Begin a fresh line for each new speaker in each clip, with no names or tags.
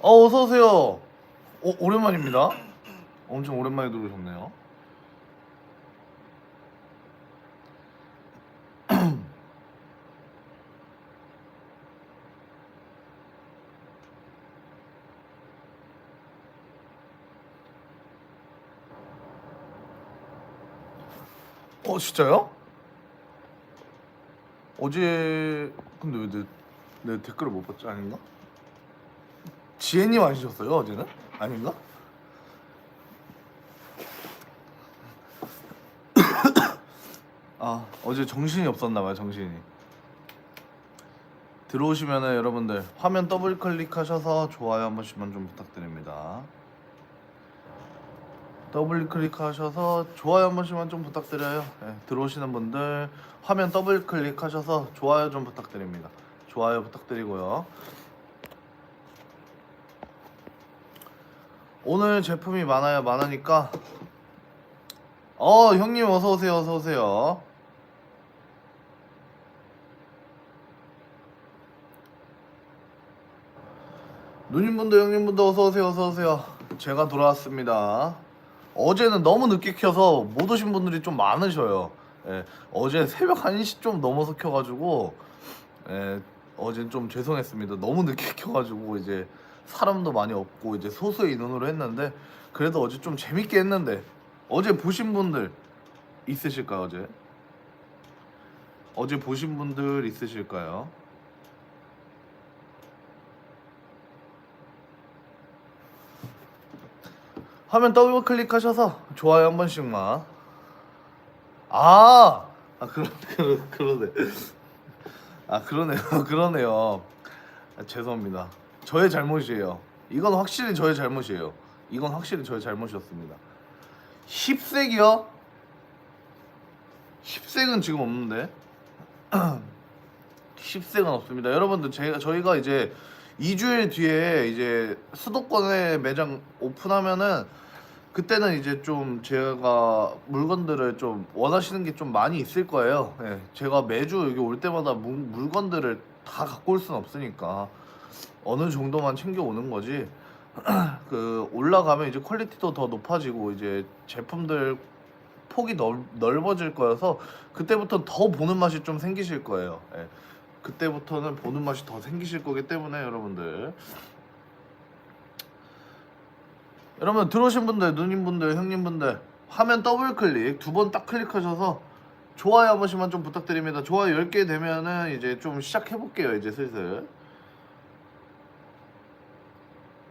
어, 어서 오세요. 오, 오랜만입니다. 엄청 오랜만에 들어오셨네요. 어, 진짜요? 어제 근데 왜 내 내 댓글을 못 봤지 아닌가? 지혜님 아니셨어요 어제는? 아닌가? 아 어제 정신이 없었나봐요 정신이 들어오시면은 여러분들 화면 더블 클릭하셔서 좋아요 한 번씩만 좀 부탁드립니다 더블 클릭하셔서 좋아요 한 번씩만 좀 부탁드려요. 네, 들어오시는 분들 화면 더블 클릭하셔서 좋아요 좀 부탁드립니다. 좋아요 부탁드리고요. 오늘 제품이 많아요 많으니까. 어 형님 어서 오세요 어서 오세요. 누님분도 형님분도 어서 오세요 어서 오세요. 제가 돌아왔습니다 어제는 너무 늦게 켜서 못 오신 분들이 좀 많으셔요 예, 어제 새벽 1시 좀 넘어서 켜가지고 예, 어젠 좀 죄송했습니다 너무 늦게 켜가지고 이제 사람도 많이 없고 이제 소수의 인원으로 했는데 그래도 어제 좀 재밌게 했는데 어제 보신 분들 있으실까요 어제? 어제 보신 분들 있으실까요? 화면 더블 클릭하셔서 좋아요 한 번씩만. 아, 아 그러, 그러, 그러네. 아 그러네요. 그러네요. 아, 죄송합니다. 저의 잘못이에요. 이건 확실히 저의 잘못이에요. 이건 확실히 저의 잘못이었습니다. 힙색이요? 힙색은 지금 없는데? 힙색은 없습니다. 여러분들 제가 저희가 이제 2주일 뒤에 이제 수도권에 매장 오픈하면은 그때는 이제 좀 제가 물건들을 좀 원하시는 게 좀 많이 있을 거예요. 예, 제가 매주 여기 올 때마다 무- 물건들을 다 갖고 올 수는 없으니까 어느 정도만 챙겨 오는 거지. 그 올라가면 이제 퀄리티도 더 높아지고 이제 제품들 폭이 넓, 넓어질 거여서 그때부터 더 보는 맛이 좀 생기실 거예요. 예. 그때부터는 보는 맛이 더 생기실 거기 때문에 여러분들 여러분 들어오신 분들 누님분들 형님분들 화면 더블 클릭 두 번 딱 클릭하셔서 좋아요 한 번씩만 좀 부탁드립니다. 좋아요 10개 되면은 이제 좀 시작해 볼게요 이제 슬슬.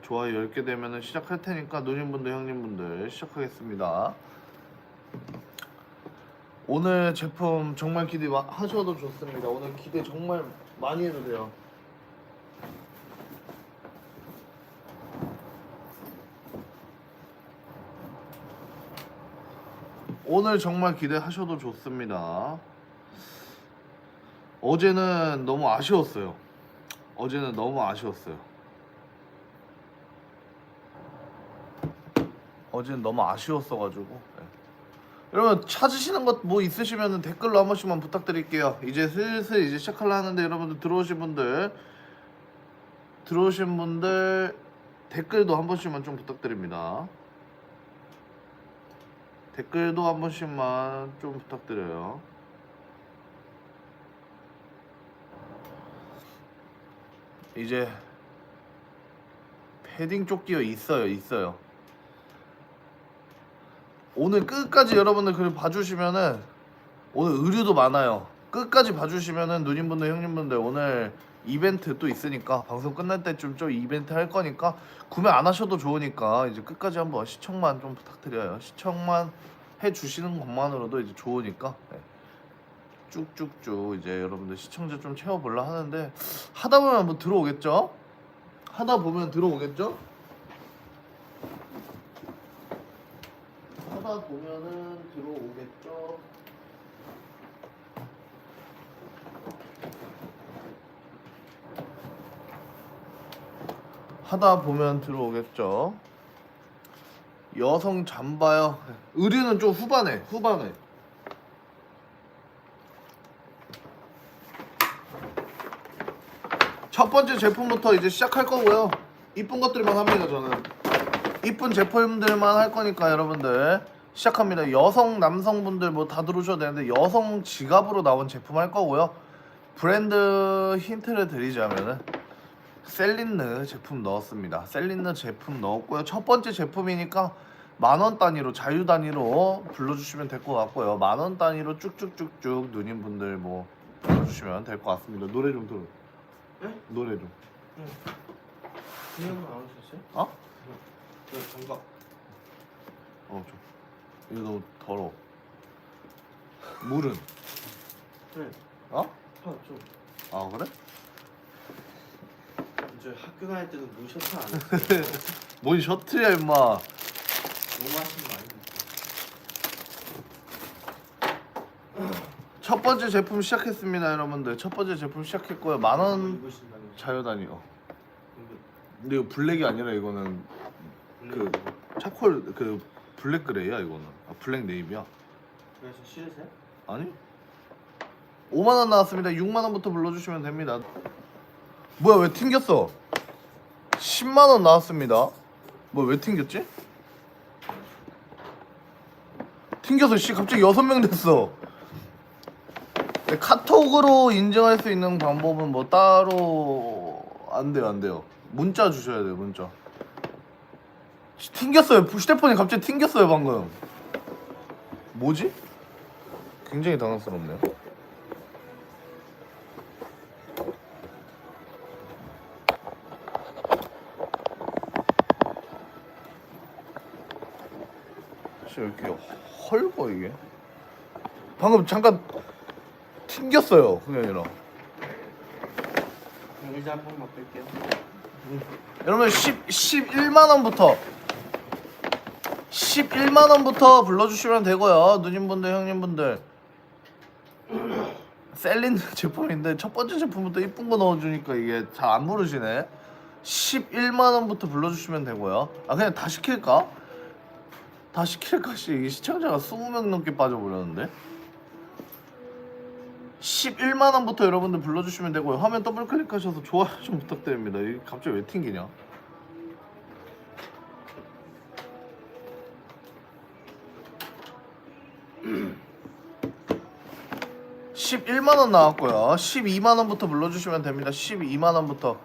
좋아요 10개 되면은 시작할 테니까 누님분들 형님분들 시작하겠습니다. 오늘 제품 정말 기대 마- 하셔도 좋습니다. 오늘 기대 정말 많이 해도 돼요 오늘 정말 기대하셔도 좋습니다. 어제는 너무 아쉬웠어요. 어제는 너무 아쉬웠어요. 어제는 너무 아쉬웠어가지고. 네. 여러분 찾으시는 것 뭐 있으시면 댓글로 한 번씩만 부탁드릴게요. 이제 슬슬 이제 시작하려 하는데 여러분들 들어오신 분들 들어오신 분들 댓글도 한 번씩만 좀 부탁드립니다. 댓글도 한 번씩만 좀 부탁드려요. 이제 패딩 조끼가 있어요, 있어요. 오늘 끝까지 여러분들 그걸 봐주시면은 오늘 의류도 많아요. 끝까지 봐주시면은 누님분들, 형님분들 오늘 이벤트 또 있으니까 방송 끝날 때쯤 좀 이벤트 할 거니까 구매 안 하셔도 좋으니까 이제 끝까지 한번 시청만 좀 부탁드려요. 시청만 해 주시는 것만으로도 이제 좋으니까 네. 쭉쭉쭉 이제 여러분들 시청자 좀 채워보려 하는데 하다 보면 뭐 들어오겠죠? 하다 보면 들어오겠죠? 하다 보면은 들어오겠죠? 하다 보면 들어오겠죠? 여성 잠바요. 의류는 좀 후반에, 후반에. 첫 번째 제품부터 이제 시작할 거고요. 이쁜 것들만 합니다 저는 이쁜 제품들만 할 거니까 여러분들 시작합니다 여성 남성분들 뭐 다 들어오셔도 되는데 여성 지갑으로 나온 제품 할 거고요 브랜드 힌트를 드리자면은 셀린느 제품 넣었습니다 셀린느 제품 넣었고요 첫 번째 제품이니까 만원 단위로 자유 단위로 불러주시면 될 것 같고요 만원 단위로 쭉쭉쭉쭉 누님 분들 뭐 불러주시면 될 것 같습니다 노래 좀 들어
네?
노래 좀
그냥 안 오셨어요?
어?
네, 장갑.
어, 좀. 이거 너무 더러 워. 물은?
네.
어?
아, 좀
아, 그래?
이제 학교 다닐 때는 문 셔츠 안 했어요.
뭔 셔틀이야, 임마.
너무 하신 거 아닙니까?
첫 번째 제품 시작했습니다, 여러분들. 첫 번째 제품 시작했고요. 만원
입으신다는 거.
자유단위요.
이거
근데 이거 블랙이 아니라 이거는 그 차콜 그 블랙 그레이야, 이거는. 아, 블랙 네이비야.
그래서 싫으세요?
아니? 5만 원 나왔습니다. 6만 원부터 불러주시면 됩니다. 뭐야 왜 튕겼어? 10만 원 나왔습니다. 뭐 왜 튕겼지? 튕겨서 씨 갑자기 여섯 명 됐어. 네, 카톡으로 인증할 수 있는 방법은 뭐 따로 안 돼요 안 돼요. 문자 주셔야 돼요 문자. 씨, 튕겼어요. 휴대폰이 갑자기 튕겼어요 방금. 뭐지? 굉장히 당황스럽네요. 왜 이렇게 헐거 이게? 방금 잠깐 튕겼어요. 그게 아니라.
의자 한 번만 뺄게요.
여러분 10 11만 원부터 11만 원부터 불러주시면 되고요. 누님분들, 형님분들. 셀린 제품인데 첫 번째 제품부터 이쁜 거 넣어주니까 이게 잘 안 부르시네. 11만 원부터 불러주시면 되고요. 아 그냥 다 시킬까? 다 시킬까? 씨 이게 시청자가 20명 넘게 빠져버렸는데. 11만 원부터 여러분들 불러주시면 되고요. 화면 더블 클릭하셔서 좋아요 좀 부탁드립니다. 갑자기 왜 튕기냐? (11만 원) 나왔고요 (12만 원부터 불러주시면 됩니다 (12만 원부터)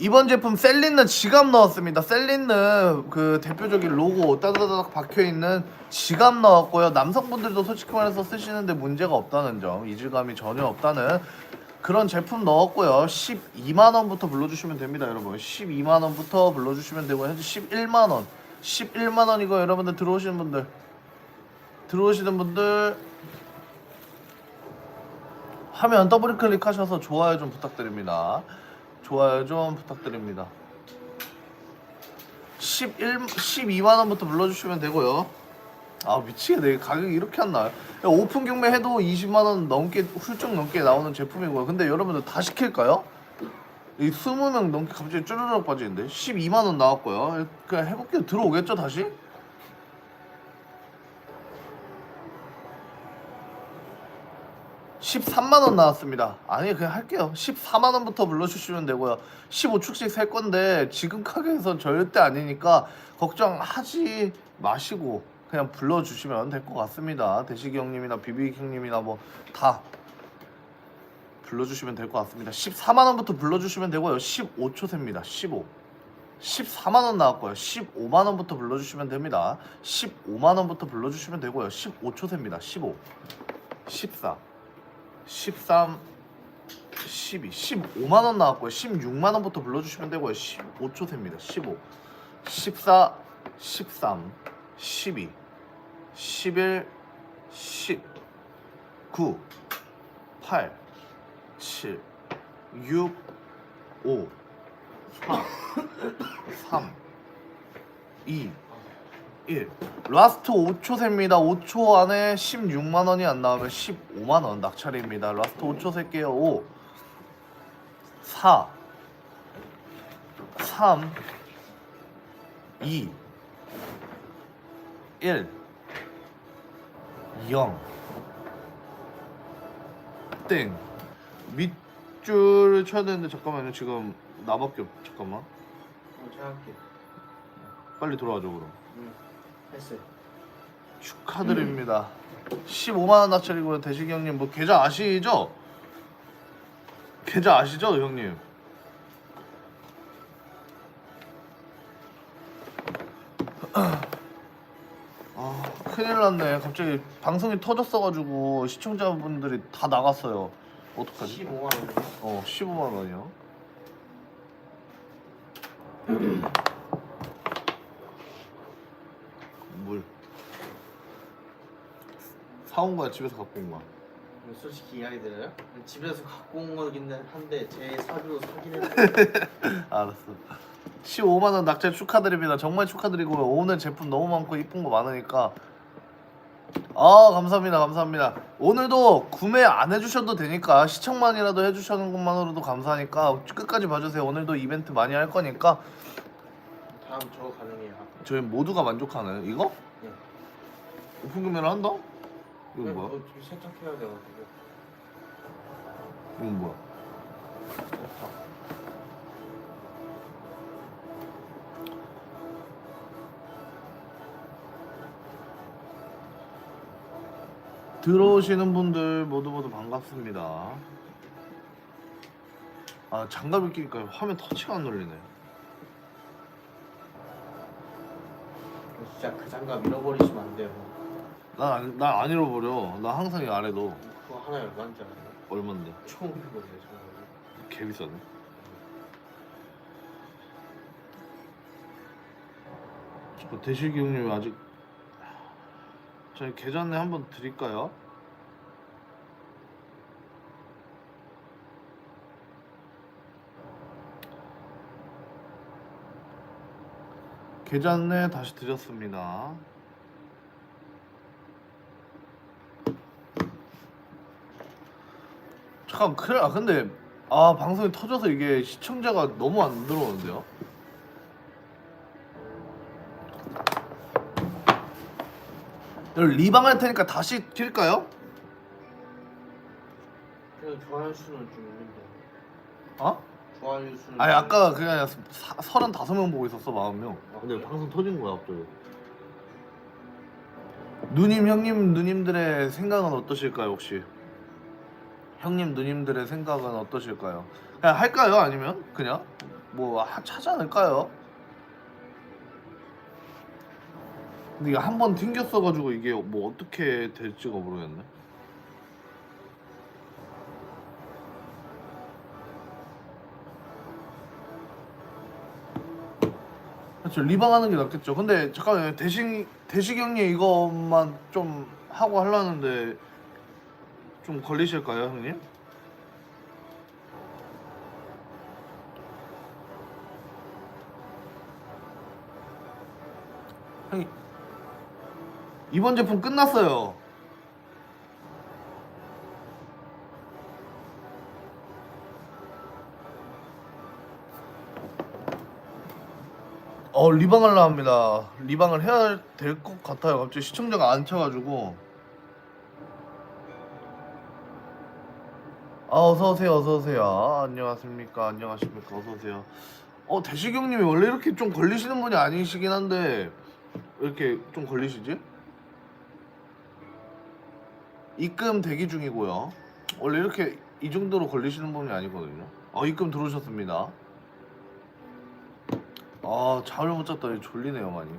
이번 제품 셀린느 지갑 넣었습니다. 셀린느 그 대표적인 로고 따다다닥 박혀 있는 지갑 넣었고요. 남성분들도 솔직히 말해서 쓰시는데 문제가 없다는 점, 이질감이 전혀 없다는 그런 제품 넣었고요. 12만 원부터 불러주시면 됩니다, 여러분. 12만 원부터 불러주시면 되고 현재 11만 원, 11만 원이고 여러분들 들어오시는 분들, 들어오시는 분들 화면 더블 클릭하셔서 좋아요 좀 부탁드립니다. 좋아요 좀 부탁드립니다. 11, 12만 원부터 불러주시면 되고요. 아 미치겠네 가격이 이렇게 안 나요. 야, 오픈 경매 해도 20만 원 넘게 훌쩍 넘게 나오는 제품이고요. 근데 여러분들 다 시킬까요? 이 20명 넘게 갑자기 쭈르륵 빠지는데 12만 원 나왔고요. 그냥 해볼게요. 들어오겠죠 다시? (13만 원) 나왔습니다. 아니 그냥 할게요. (14만 원부터 불러주시면 되고요. 15축씩 살 건데 지금 가격에서 절대 아니니까 걱정하지 마시고 그냥 불러주시면 될 것 같습니다. 대식이 형님이나 비비 형님이나 뭐 다 불러주시면 될 것 같습니다. 14만 원부터 불러주시면 되고요. 15초 셉니다. 15 14만 원 나왔고요. 15만 원부터 불러주시면 됩니다. 15만 원부터 불러주시면 되고요. 15초 셉니다. 15, 14, 13, 12, 15만 원 나왔고요. 16만 원부터 불러 주시면 되고요. 15초 셉니다. 15, 14, 13, 12, 11, 10, 9, 8, 7, 6, 5, 4, 3, 2, 1. 라스트 5초 셉니다. 5초 안에 16만 원이 안 나오면 15만 원 낙찰입니다. 라스트 5초 셀게요. 5, 4, 3, 2, 1, 0. 땡. 밑 줄을 쳐야 되는데 잠깐만요. 지금 나밖에 없. 잠깐만.
어, 제가 할게.
빨리 돌아와줘 그럼.
응. 했어요.
축하드립니다. 15만 원 낙찰이고요. 대식이 형님 뭐 계좌 아시죠? 계좌 아시죠, 형님? 아, 큰일 났네. 갑자기 방송이 터졌어가지고 시청자분들이 다 나갔어요. 어떡하지?
15만 원이요?
어, 15만 원이요. 물. 사온 거야, 집에서 갖고 온 거야.
솔직히 이야기 드려요? 집에서 갖고 온 거긴 한데 제 사주로 사긴 했는데
알았어. 15만 원 낙찰 축하드립니다. 정말 축하드리고요. 오늘 제품 너무 많고 이쁜 거 많으니까 아 감사합니다 감사합니다 오늘도 구매 안 해주셔도 되니까 시청만이라도 해주시는 것만으로도 감사하니까 끝까지 봐주세요 오늘도 이벤트 많이 할 거니까
다음 저 가능해요.
저희 모두가 만족하는 이거?
네.
오픈 구매를 한다? 이거
네,
뭐야?
어, 좀 세척해야 돼가지고.
이건 뭐야? 들어오시는 분들 모두 모두 반갑습니다. 아 장갑을 끼니까 화면 터치가 안 눌리네.
진짜 그 장갑 잃어버리시면 안 돼요.
난안 안 잃어버려. 나 항상 이 안에도
그거 하나에 얼마인지 알아요?
얼만데?
처음 잃어버려요 장갑이.
개 비싸네. 저 대식이 형님 아직 저희 계좌내 한번 드릴까요? 계좌내 다시 드렸습니다. 잠깐 그래 아 근데 아 방송이 터져서 이게 시청자가 너무 안 들어오는데요? 리방 할 테니까 다시 킬까요?
그냥 좋아요 수는 좀 있는데.
어?
좋아요 수는.
아니
좀-
아까 그냥 서른다섯 명 보고 있었어 마흔 명. 근데 방송 터진 거야 갑자기. 누님 형님 누님들의 생각은 어떠실까요 혹시? 형님 누님들의 생각은 어떠실까요? 그냥 할까요 아니면 그냥 뭐 하- 하지 않을까요? 근데 이게 한번 튕겼어가지고 이게 뭐 어떻게 될지가 모르겠네. 그렇죠 리방하는 게 낫겠죠. 근데 잠깐만요 대식 대식 형님 이것만 좀 하고 하려는데 좀 걸리실까요 형님? 형님 이번 제품 끝났어요. 어 리방을 합니다. 리방을 해야 될 것 같아요. 갑자기 시청자가 안 쳐가지고. 아 어서 오세요, 어서 오세요. 아, 안녕하십니까, 안녕하십니까, 어서 오세요. 어 대식형님이 원래 이렇게 좀 걸리시는 분이 아니시긴 한데 왜 이렇게 좀 걸리시지? 입금 대기 중이고요. 원래 이렇게 이 정도로 걸리시는 분이 아니거든요. 어 입금 들어오셨습니다. 아 잠을 못 잤더니 졸리네요 많이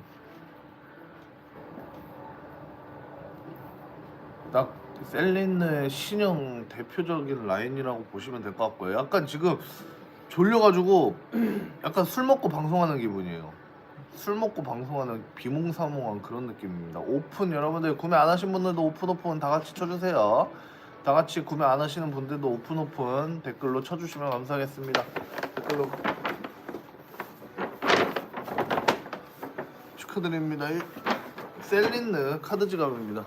딱 셀린의 신형 대표적인 라인이라고 보시면 될 것 같고요. 약간 지금 졸려가지고 약간 술 먹고 방송하는 기분이에요. 술 먹고 방송하는 비몽사몽한 그런 느낌입니다. 오픈 여러분들 구매 안 하신 분들도 오픈 오픈 다 같이 쳐주세요. 다 같이 구매 안 하시는 분들도 오픈 오픈 댓글로 쳐주시면 감사하겠습니다. 댓글로 축하드립니다. 이 셀린느 카드 지갑입니다.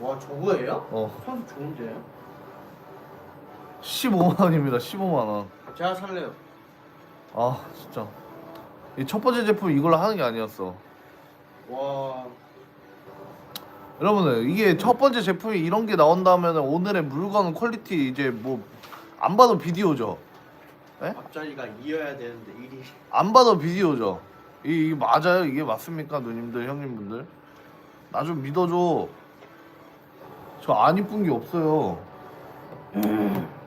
와 저거예요?
어,
참 좋은데요?
15만 원입니다. 15만 원.
제가 살래요.
아, 진짜. 이 첫 번째 제품 이걸로 하는 게 아니었어.
와
여러분들 이게 첫 번째 제품이 이런 게 나온다면 오늘의 물건 퀄리티 이제 뭐 안 봐도 비디오죠.
앞자리가 이어야 되는데 일이
안 봐도 비디오죠. 이, 이게 맞아요? 이게 맞습니까, 누님들, 형님분들? 나 좀 믿어줘. 저 안 이쁜 게 없어요.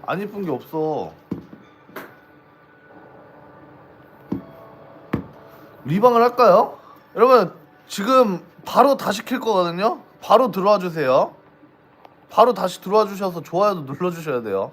안 이쁜 게 없어. 리방을 할까요? 여러분 지금 바로 다 시 킬 거거든요. 바로 들어와 주세요. 바로 다시 들어와 주셔서 좋아요도 눌러 주셔야 돼요.